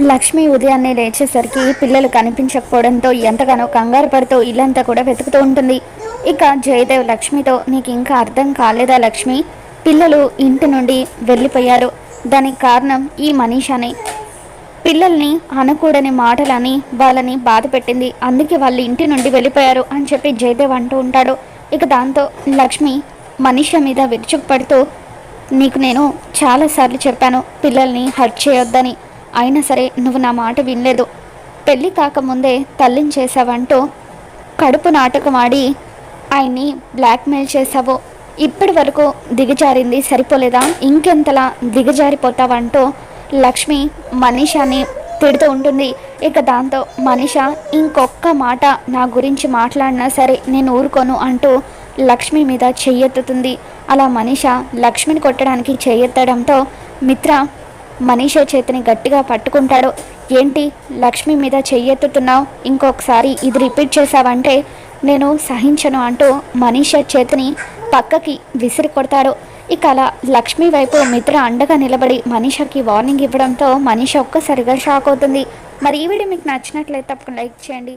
లక్ష్మి ఉదయాన్నే లేచేసరికి పిల్లలు కనిపించకపోవడంతో ఎంతగానో కంగారు పడుతూ ఇల్లంతా కూడా వెతుకుతూ ఉంటుంది. ఇక జయదేవ్ లక్ష్మితో నీకు ఇంకా అర్థం కాలేదా లక్ష్మి? పిల్లలు ఇంటి నుండి వెళ్ళిపోయారు. దానికి కారణం ఈ మనీషానే. పిల్లల్ని అనకూడని మాటలని వాళ్ళని బాధ పెట్టింది. అందుకే వాళ్ళు ఇంటి నుండి వెళ్ళిపోయారు అని చెప్పి జయదేవ్ అంటూ ఉంటాడు. ఇక దాంతో లక్ష్మి మనిషి మీద విరుచుకుపడుతూ నీకు నేను చాలాసార్లు చెప్పాను పిల్లల్ని హర్ట్ చేయొద్దని. అయినా సరే నువ్వు నా మాట వినలేదు. పెళ్ళి కాకముందే తల్లిని చేసావంటూ కడుపు నాటకం ఆడి ఆయన్ని బ్లాక్మెయిల్ చేసావు ఇప్పటి వరకు దిగజారింది సరిపోలేదా? ఇంకెంతలా దిగజారిపోతావంటూ లక్ష్మి మనీషాని తిడుతూ ఉంటుంది. ఇక దాంతో మనిష ఇంకొక్క మాట నా గురించి మాట్లాడినా సరే నేను ఊరుకోను అంటూ లక్ష్మి మీద చెయ్యెత్తుతుంది. అలా మనిష లక్ష్మిని కొట్టడానికి చెయ్యెత్తడంతో మిత్ర మనీష చేతిని గట్టిగా పట్టుకుంటాడు. ఏంటి? లక్ష్మి మీద చెయ్యెత్తుతున్నావు? ఇంకొకసారి ఇది రిపీట్ చేశావంటే నేను సహించను అంటూ మనీష చేతిని పక్కకి విసిరి కొడతాడు. ఇక అలా లక్ష్మి వైపు మిత్ర అండగా నిలబడి మనీషకి వార్నింగ్ ఇవ్వడంతో మనీష ఒక్కసారిగా షాక్ అవుతుంది. మరి ఈ వీడియో మీకు నచ్చినట్లయితే తప్పకుండా లైక్ చేయండి.